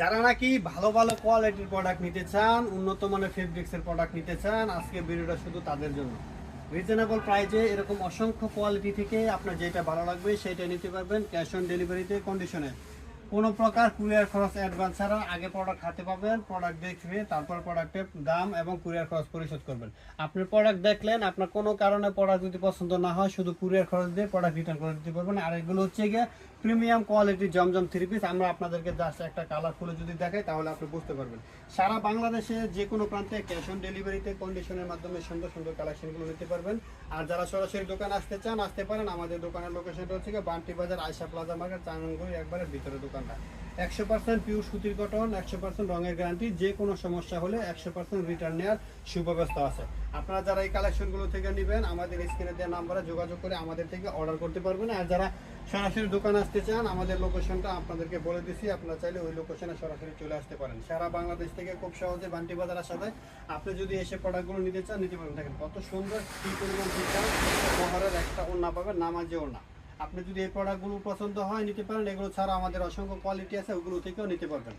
যারা নাকি ভালো ভালো কোয়ালিটির প্রোডাক্ট নিতে চান, উন্নত মানের ফেব্রিক্সের প্রোডাক্ট নিতে চান আজকে ভিডিওটা শুধু তাদের জন্য। রিজনেবল প্রাইজে এরকম অসংখ্য কোয়ালিটি থেকে আপনার যেটা ভালো লাগবে, সেটা নিতে পারবেন ক্যাশ অন ডেলিভারিতে কন্ডিশনে কোনো প্রকার কুরিয়ার খরচ অ্যাডভান্স ছাড়া আগে প্রোডাক্ট হাতে পাবেন প্রোডাক্ট দেখবে তারপর প্রোডাক্টের দাম এবং কুরিয়ার খরচ পরিশোধ করবেন। আপনি প্রোডাক্ট দেখলেন, আপনার কোনো কারণে প্রোডাক্ট যদি পছন্দ না হয়, শুধু কুরিয়ার খরচ দিয়ে প্রোডাক্ট রিটার্ন করে দিতে পারবেন। আর এগুলো হচ্ছে গিয়ে প্রিমিয়াম কোয়ালিটির জমজম থ্রি পিস আমরা আপনাদেরকে জাস্ট একটা কালার খুলে যদি দেখাই, তাহলে আপনি বুঝতে পারবেন। সারা বাংলাদেশে যে কোনো প্রান্তে ক্যাশ অন ডেলিভারিতে কন্ডিশনের মাধ্যমে সুন্দর সুন্দর কালেকশনগুলো নিতে পারবেন। আর যারা সরাসরি দোকান আসতে চান, আসতে পারেন। আমাদের দোকানের লোকেশনটা হচ্ছে গিয়ে বান্টি বাজার আয়সা প্লাজা মার্কেট চাঙ্গুরি একবারে ভিতরে দোকানটা। একশো পার্সেন্ট পিওর সুতির কটন একশো পার্সেন্ট রঙের গ্যারান্টি যে কোনো সমস্যা হলে একশো পার্সেন্ট রিটার্ন নেওয়ার সুব্যবস্থা আছে। আপনারা যারা এই কালেকশনগুলো থেকে নেবেন, আমাদের স্ক্রিনে দেওয়া নাম্বারে যোগাযোগ করে আমাদের থেকে অর্ডার করতে পারবেন। আর যারা সরাসরি দোকান আসতে চান, আমাদের লোকেশনটা আপনাদেরকে বলে দিছি, আপনারা চাইলে ওই লোকেশনে সরাসরি চলে আসতে পারেন। সারা বাংলাদেশ থেকে খুব সহজে বান্টি বাজার আসা যায় আপনি যদি এসে প্রোডাক্টগুলো নিতে চান, নিতে পারবেন দেখেন কত সুন্দর কি পরিমাণ ঠিকঠাক মহরের একটা ওড়না পাবেন, নামাজে ওড়না। আপনি যদি এই প্রোডাক্টগুলো পছন্দ হয়, নিতে পারেন। এগুলো ছাড়া আমাদের অসংখ্য কোয়ালিটি আছে, ওগুলো থেকেও নিতে পারবেন।